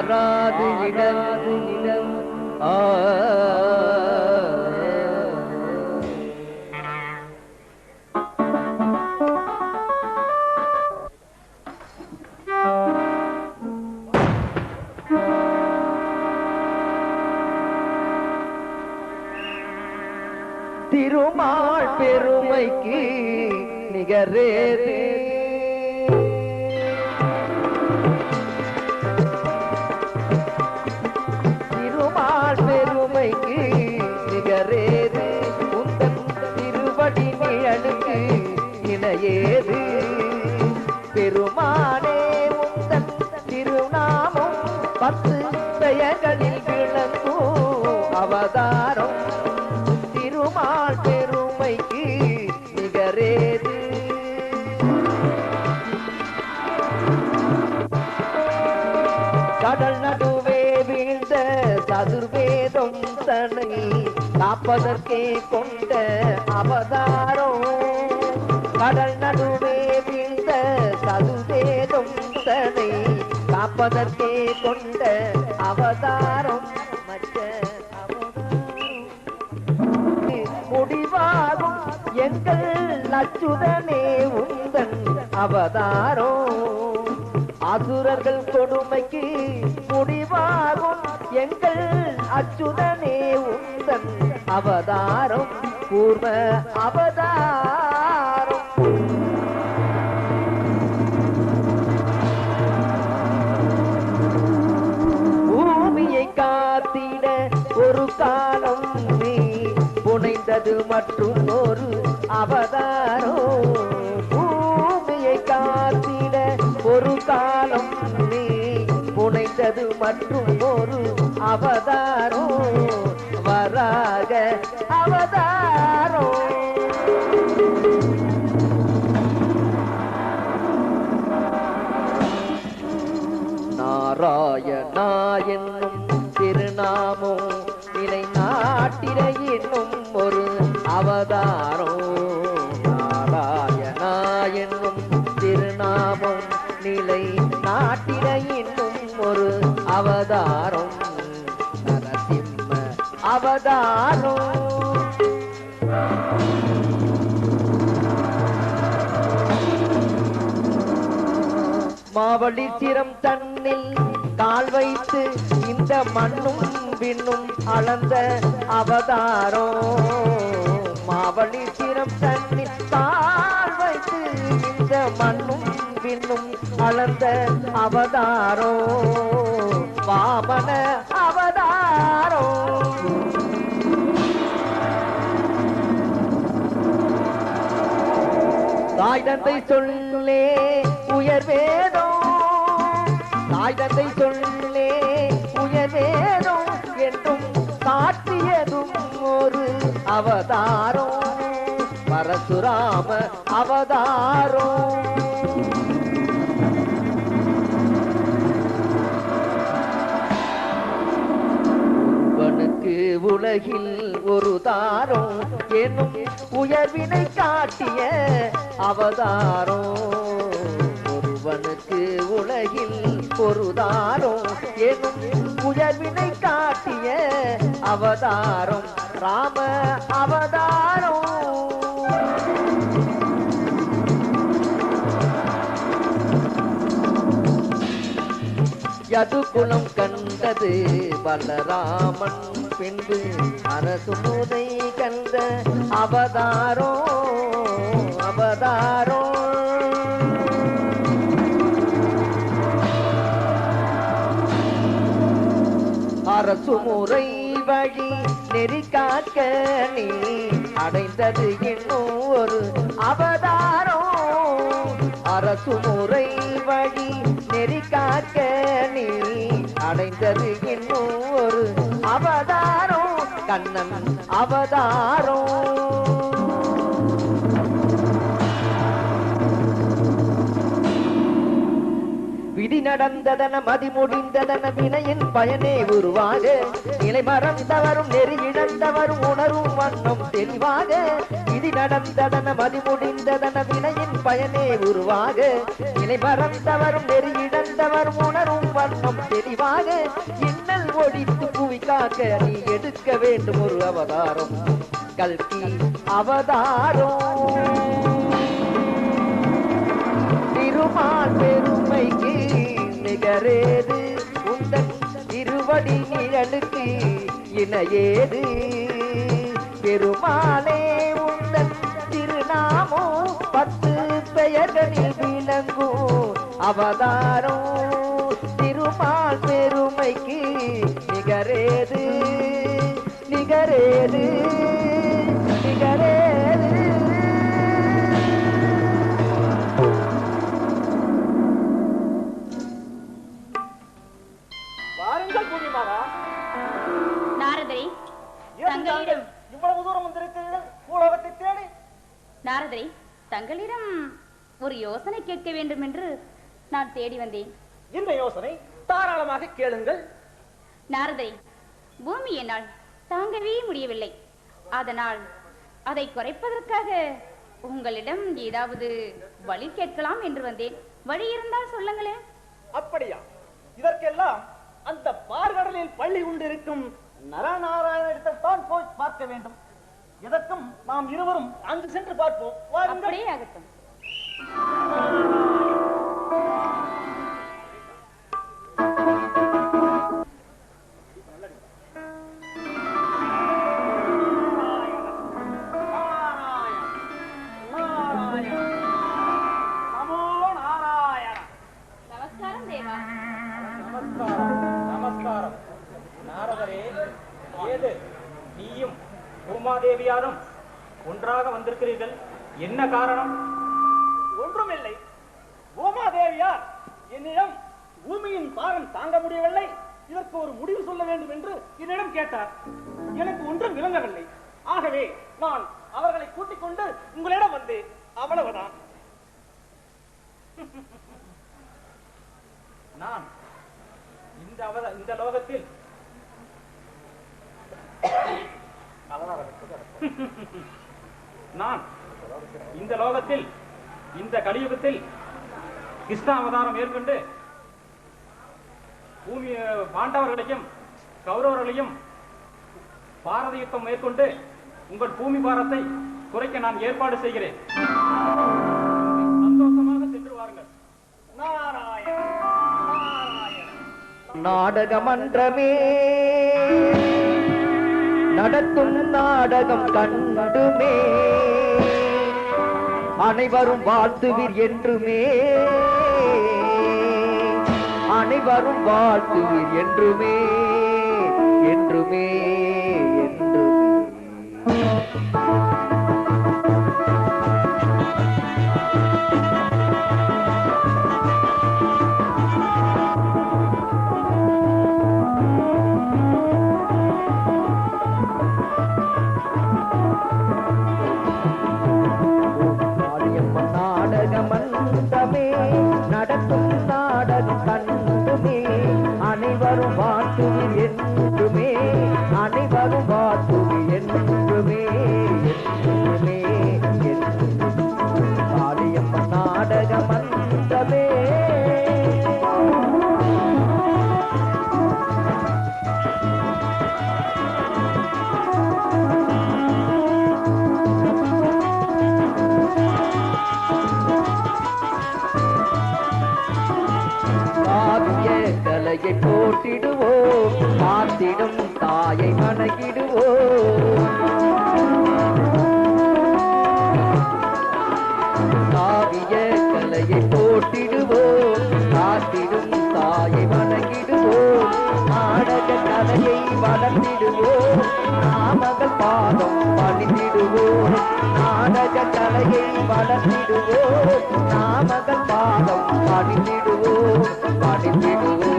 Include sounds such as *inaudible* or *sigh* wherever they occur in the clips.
மாறாது இடம் காப்பதற்கே கொண்ட அவதாரம். கடல் நடுவே வீழ்ந்த சதுர்வேதம் தன்னை காப்பதற்கே கொண்ட அவதாரம். மற்ற முடிவாகும். எங்கள் நச்சுதனே உந்தன் அவதாரோ அசுரர்கள் கொடுமைக்கு முடிவாகும். எங்கள் அச்சுதனே உந்தன் அவதாரம் பூர்வ அவதாரம். பூமியை காத்திட ஒரு காலம் நீ புனைந்தது மற்றும் ஒரு அவதாரம். பூமியை காத்திட ஒரு காலம் நீ புனைந்தது மற்றும் ஒரு அவதாரம். மாவழி தன்னில் கால் வைத்து இந்த மண்ணும் விண்ணும் அளந்த அவதாரோ மாவழி சிரம் தன்னில் கால் வைத்து இந்த மண்ணும் விண்ணும் அளந்த அவதாரோ வாமன அவதாரோ தாய் தந்தை சொல்லே உயர்வேதோ தாய் சொல்லே உயர்வேதோ என்றும் காட்டியதும் ஒரு அவதாரம். பரசுராம அவதாரம். உலகில் ஒரு தாரம் எனும் உயர்வினை காட்டிய அவதாரம். ஒருவனுக்கு உலகில் ஒரு எனும் உயர்வினை காட்டிய அவதாரம் ராம அவதாரம். யதுகுலம் கண்டது பலராமன் பின்பு அரசு மூதை கண்ட அவதாரோ அவதாரோ அரசு முறை வழி நெறி காக்க நீ அடைந்தது இன்னும் ஒரு அவதாரம். அரசு முறை வழி நெறி காக்க நீ அடைந்தது இன்னும் ஒரு அவதாரம். கண்ணன் அவதாரம். விதி நடந்ததன மதி முடிந்ததன வினையின் பயனே உருவாக நிலை மறந்தவரும் நெறி இழந்தவரும் உணரும் வண்ணம் தெளிவாக விதி நடந்ததன மதி முடிந்ததன வினையின் பயனே உருவாக நிலை மறந்தவரும் நெறி இழந்தவரும் உணரும் வண்ணம் தெளிவாக இன்னல் ஒழித்து புவி காக்க நீ எடுக்க வேண்டும் ஒரு அவதாரம். கல்கி அவதாரம். திருமால் பெரும் நிகரேது. உந்தன் திருவடி நிழலுக்கு இணையேது. பெருமானே உந்தன் திருநாமோ பத்து பெயர்களில் விளங்கும் அவதாரம். திருமால் பெருமைக்கு நிகரேது. நிகரேது. தேடி வந்தேன். இந்த யோசனை தாராளமாக கேளுங்கள். நாரதரே பூமி என்னால் தாங்கவே முடியவில்லை. அதனால் அதை குறைப்பதற்காக உங்களிடம் ஏதாவது வழி கேட்கலாம் என்று வந்தேன். வழி இருந்தால் சொல்லுங்களேன் அப்படியா? இதற்கெல்லாம் அந்த பார்கடலில் பள்ளி கொண்டிருக்கும் நரநாராயணத்தில் தான் போய் பார்க்க வேண்டும். இதற்கும் நாம் இருவரும் அங்கு சென்று பார்ப்போம். அப்படியே ஆகட்டும். காரணம்? ஒன்றுமில்லை. பூமாதேவியார் என்னிடம் பூமியின் பாரம் தாங்க முடியவில்லை. இதற்கு ஒரு முடிவு சொல்ல வேண்டும் என்று என்னிடம் கேட்டார். எனக்கு ஒன்றும் விளங்கவில்லை. ஆகவே நான் அவர்களை கூட்டிக் கொண்டு உங்களிடம் வந்தேன். அவ்வளவுதான். *laughs* நான் இந்த அவத இந்த லோகத்தில் *coughs* *laughs* நான் இந்த லோகத்தில் இந்த கலியுகத்தில் கிருஷ்ண அவதாரம் மேற்கொண்டு பூமி பாண்டவர்களையும் கௌரவர்களையும் பாரத யுத்தம் மேற்கொண்டு உங்கள் பூமி பாரத்தை குறைக்க நான் ஏற்பாடு செய்கிறேன். சந்தோஷமாக சென்று வாருங்கள். நாராயண நாராயண நாடகமன்றமே நடத்தும் நாடகம் கண்டுமே அனைவரும் வாழ்த்துவீர் என்றுமே. அனைவரும் வாழ்த்துவீர் என்றுமே என்றுமே என்றுமே. அனைவரும் வாழ்த்துவீர் என்றுமே வளர்த்திடுவோம் நாமகள் பாதம் பணிந்திடுவோம் நாடக கலையை வளர்த்திடுவோம். நாமகள் பாதம் பணிந்திடுவோம் பணிந்திடுவோம்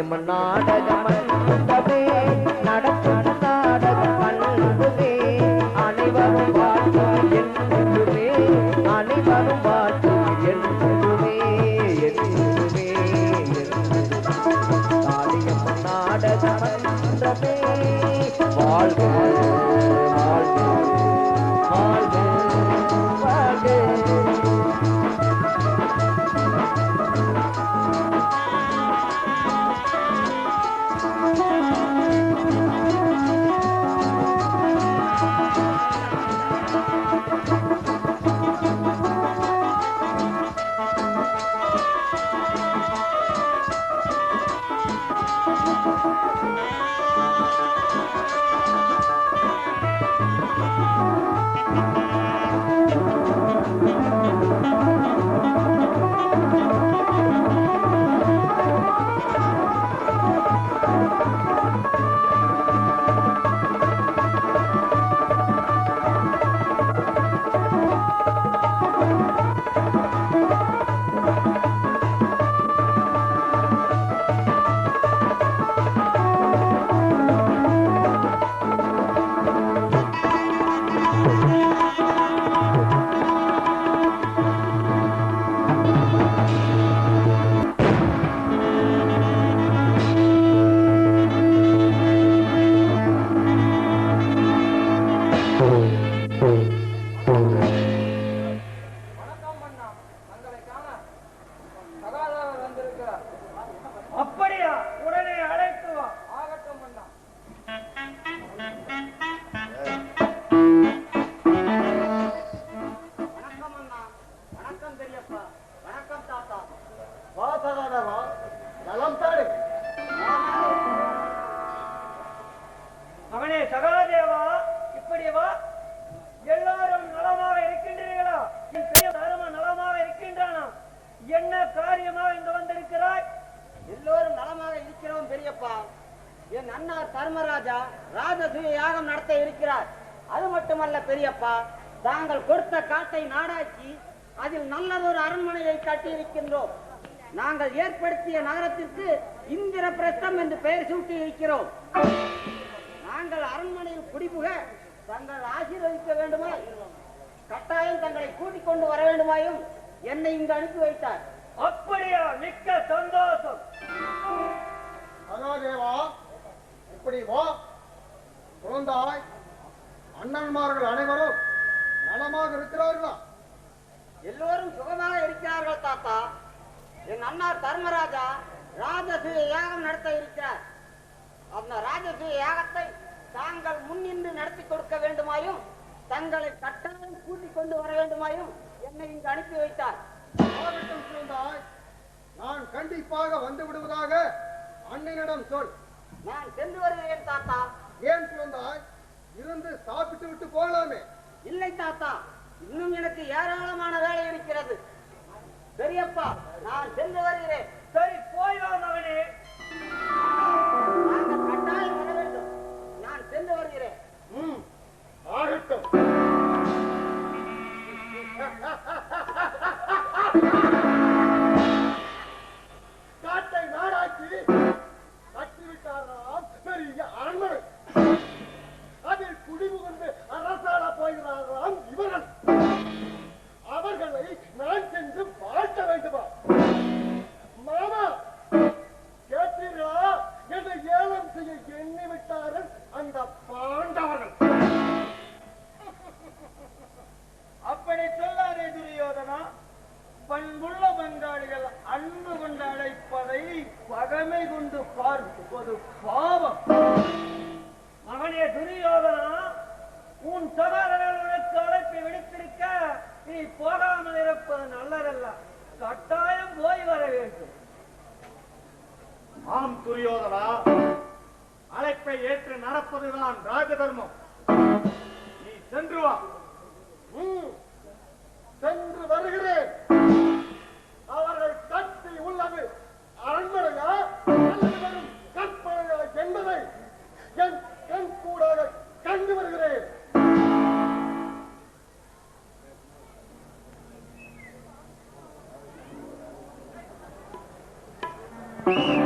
அடியம்மன் நாடகம் நடக்கும் ராஜசூய யாகம் நடத்த இருக்கிறார். அது மட்டுமல்ல பெரியப்பா தாங்கள் கொடுத்த காட்டை நாடாக்கி அதில் நல்லதொரு அரண்மனையை கட்டியிருக்கின்றோம். நாங்கள் ஏற்படுத்திய நகரத்திற்கு இந்திர பிரஸ்தம் என்று பெயர் சூட்டி இருக்கிறோம். நாங்கள் அரண்மனையில் குடிபுக தங்கள் ஆசீர்வதிக்க வேண்டுமா? கட்டாயம் தங்களை கூட்டிக் கொண்டு வர வேண்டுமாயும் என்னை இங்கு அனுப்பி வைத்தார். அப்படியா? மிக்க சந்தோஷம். இப்படி வா. குழந்தாய் அண்ணன்மார்கள் அனைவரும் நலமாக இருக்கிறார்களா? எல்லோரும் சுகமாக இருக்கிறார்கள் தாத்தா. என் அண்ணார் தர்மராஜா ராஜசூய யாகம் நடத்த இருக்கிறார். அந்த ராஜசூய யாகத்தை தாங்கள் முன்னின்று நடத்தி கொடுக்க வேண்டுமாயும் தங்களை கட்டாயம் கூட்டிக் கொண்டு வர வேண்டுமாயும் என்னை இங்கு அனுப்பி வைத்தார். நான் கண்டிப்பாக வந்து விடுவதாக அண்ணனிடம் சொல். நான் சென்று வருகிறேன் தாத்தா. ஏன் குழந்தாய் இருந்து சாப்பிட்டு விட்டு போகலாமே. இல்லை தாத்தா இன்னும் எனக்கு ஏராளமான வேலை இருக்கிறது. பெரியப்பா நான் சென்று வருகிறேன். சரி போய் வா மகனே. நாங்கள் கட்டாயம் வர வேண்டும்? நான் சென்று வருகிறேன். ம் ஆகட்டும். காட்டை *laughs* for the fall. Mm-hmm.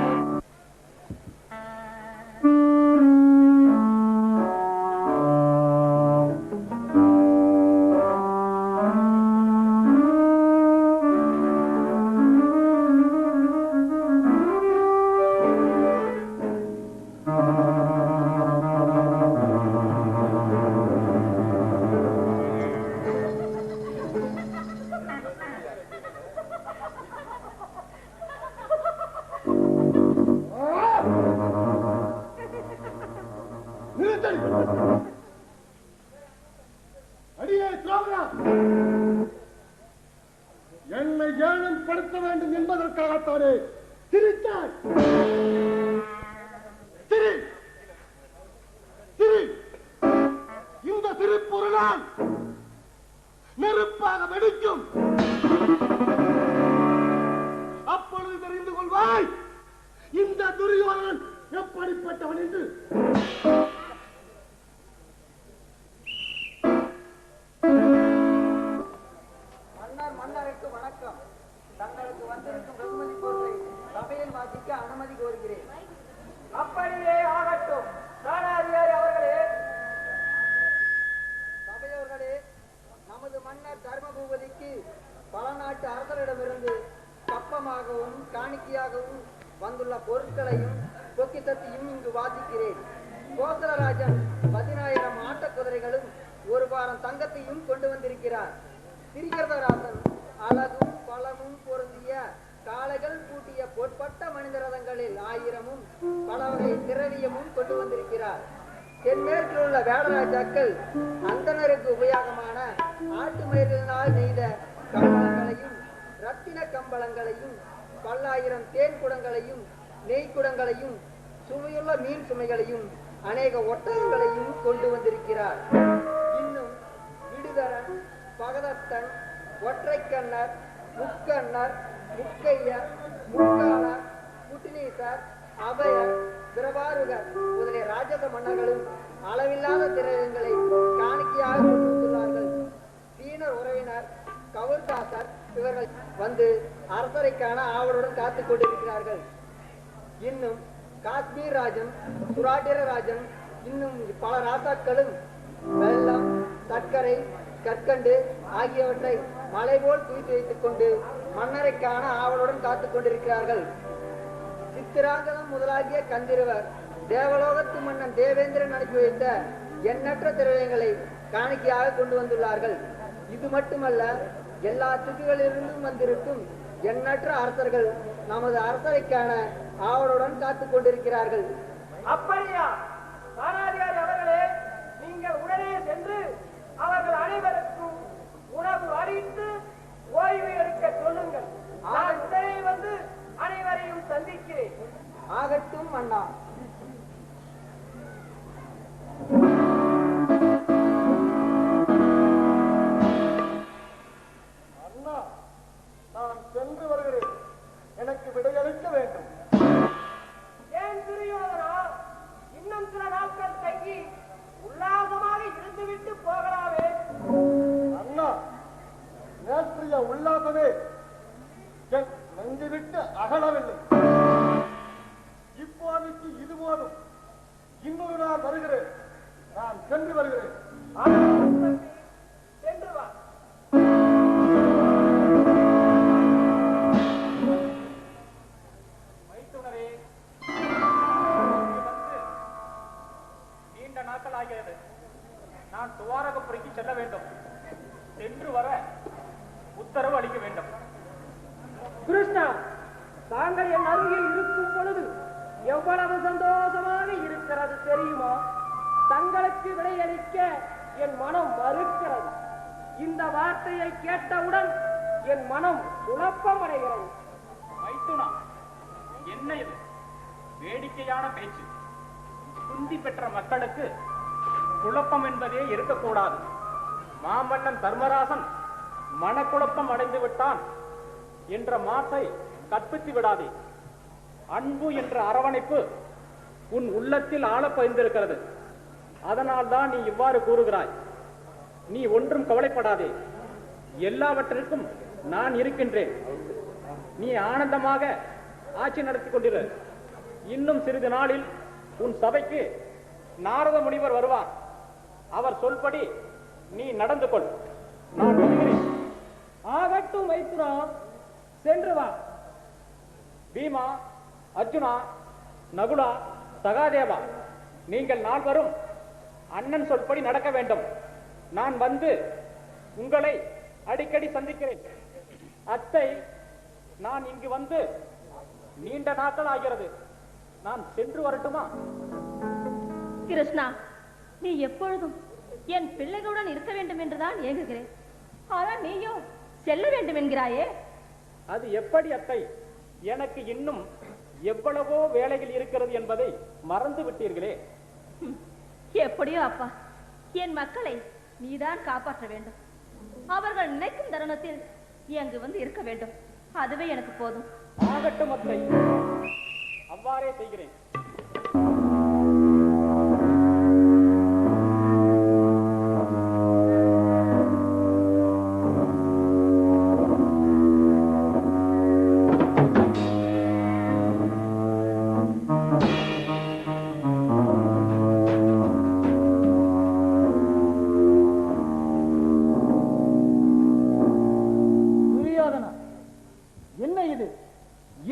ஏழம் படுத்த வேண்டும் என்பதற்காகத்தானே. சிரித்தாய். திரு திரு இந்த திருப்பொருளால் நெருப்பாக வெடிக்கும். அப்பொழுது தெரிந்து கொள்வாய் இந்த துரியோதனன் எப்படிப்பட்டவன் என்று. கப்பமாகவும் காணிக்கையாகவும் வந்துள்ள பொருட்களையும் பொக்கித்தத்தையும் இங்கு வாசிக்கிறேன். கோசலராஜன் பதினாயிரம் ஆட்டக்குதிரைகளும் ஒரு வாரம் தங்கத்தையும் கொண்டு வந்திருக்கிறார். திரிகர்தராசன் அழகும் பழமும் பொருந்திய காளைகள் பூட்டிய பொற்பட்ட மனித ரதங்களில் ஆயிரமும் பல வகை திரவியமும் கொண்டு வந்திருக்கிறார். தென்மேற்கில் உள்ள வேடராஜாக்கள் அந்தனருக்கு உபயோகமான ஆட்டு மயிரினால் நெய்த கம்பளங்களையும் ரத்தின கம்பளங்களையும் பல்லாயிரம் தேன் குடங்களையும் நெய் குடங்களையும் சுவையுள்ள மீன் சுமைகளையும் அநேக ஒட்டகங்களையும் கொண்டு வந்திருக்கிறார். இன்னும் விடுதரன் பகதத்தன் ஒற்றைக்கண்ணர் முக்கண்ணர் முக்கையர் முக்காளர் குட்டினீசர் அபயர் பிரபாருகர் முதலிய ராஜத மன்னர்களும் அளவில்லாத திரையங்களை காணிக்கையாக கொண்டு வந்துள்ளார்கள் சீனர் உறவினர் கவுர்தாசர் இவர்கள் வந்து அரசரை காண ஆவலுடன் காத்துக் கொண்டிருக்கிறார்கள். இன்னும் காஷ்மீர் ராஜன் சுராட்டிர ராஜன் இன்னும் பல ராசாக்களும் வெள்ளம் சர்க்கரை கற்கண்டு ஆகியவற்றை மலை போல் குவித்து வைத்துக் கொண்டு மன்னரை காண ஆவலுடன் காத்துக் கொண்டிருக்கிறார்கள். சித்திராங்கதம் முதலாகிய கந்திருவர் தேவலோகத்து மன்னன் தேவேந்திரன் அனுப்பி வைத்த எண்ணற்ற திரவியங்களை காணிக்கையாக கொண்டு வந்துள்ளார்கள். இது மட்டுமல்ல எல்லா திக்குகளிலிருந்தும் வந்திருக்கும் எண்ணற்ற அரசர்கள் நமது அரசரைக்கான ஆவலுடன் காத்துக் கொண்டிருக்கிறார்கள். அப்படியா? தானாதிகாரி அவர்களே நீங்கள் உடனே சென்று அவர்கள் அனைவருக்கும் உணவு அளித்து ஓய்வு எடுக்க சொல்லுங்கள். நான் உடனே வந்து அனைவரையும் சந்திக்கிறேன். ஆகட்டும் அண்ணா. எவ்வளவு சந்தோஷமாக இருக்கிறது தெரியுமா? தங்களுக்கு விடையளிக்க என் மனம் மறுக்கிறது. இந்த வார்த்தையை கேட்டவுடன் என் மனம் குழப்பமடைகிறது. வைத்துனா என்ன இது? வேடிக்கையான பேச்சு. குந்தி பெற்ற மக்களுக்கு குழப்பம் என்பதே இருக்கக்கூடாது. மாமன்னன் தர்மராசன் மனக்குழப்பம் அடைந்து விட்டான் என்ற மாற்றை கற்பித்து விடாதே. அன்பு என்ற அரவணைப்பு உன் உள்ளத்தில் ஆழப் பதிந்திருக்கிறது அதனால் தான் நீ இவ்வாறு கூறுகிறாய். நீ ஒன்றும் கவலைப்படாதே. எல்லாவற்றிற்கும் நான் இருக்கின்றேன். நீ ஆனந்தமாக ஆட்சி நடத்தி கொண்டிரு. இன்னும் சிறிது நாளில் உன் சபைக்கு நாரத முனிவர் வருவார். அவர் சொல்படி நீ நடந்து கொள். நான் ஆகட்டும் வைத்துரா சென்று வா. பீமா அர்ஜுனா நகுலா சகாதேவா நீங்கள் நால்வரும் அண்ணன் சொல்படி நடக்க வேண்டும். நான் வந்து உங்களை அடிக்கடி சந்திக்கிறேன். அத்தை நான் இங்கு வந்து நீண்ட நாட்கள் ஆகிறது. நான் சென்று வரட்டுமா? கிருஷ்ணா நீ எப்பொழுதும் என் பிள்ளைகளுடன் இருக்க வேண்டும் என்றுதான் ஏங்குகிறேன். ஆனால் நீயோ செல்ல வேண்டும் என்கிறாயே. அது எப்படி அத்தை? எனக்கு இன்னும் எவ்வளவோ வேலைகள் இருக்கிறது என்பதை மறந்து விட்டீர்களே. எப்படியோ அப்பா என் மக்களை நீதான் காப்பாற்ற வேண்டும். அவர்கள் நினைக்கும் தருணத்தில் நீ அங்கு வந்து இருக்க வேண்டும். அதுவே எனக்கு போதும். ஆகட்டும் அவ்வாறே செய்கிறேன்.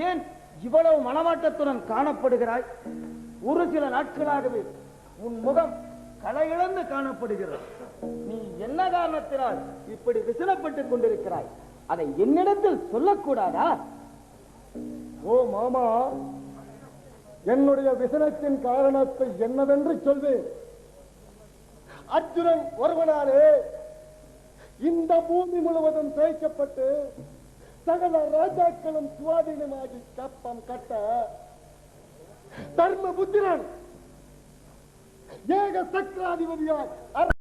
ஏன் இவ்வளவு மனமாட்டத்துடன் காணப்படுகிறாய்? ஒரு சில நாட்களாகவே உன் முகம் கலையிழந்து காணப்படுகிறது. நீ என்ன காரணத்தினால் இப்படி விசனப்பட்டுக் கொண்டிருக்கிறாய்? அதை என்னிடத்தில் சொல்லக்கூடாதா? ஓ மாமா என்னுடைய விசனத்தின் காரணத்தை என்னவென்று சொல்வேன். அர்ஜுனன் ஒருவனாலே இந்த பூமி முழுவதும் தேய்க்கப்பட்டு சகல ராஜாக்களும் சுவாதீனமாகி கப்பம் கட்ட தர்ம புத்திரன் ஏக சக்கராதிபதியார்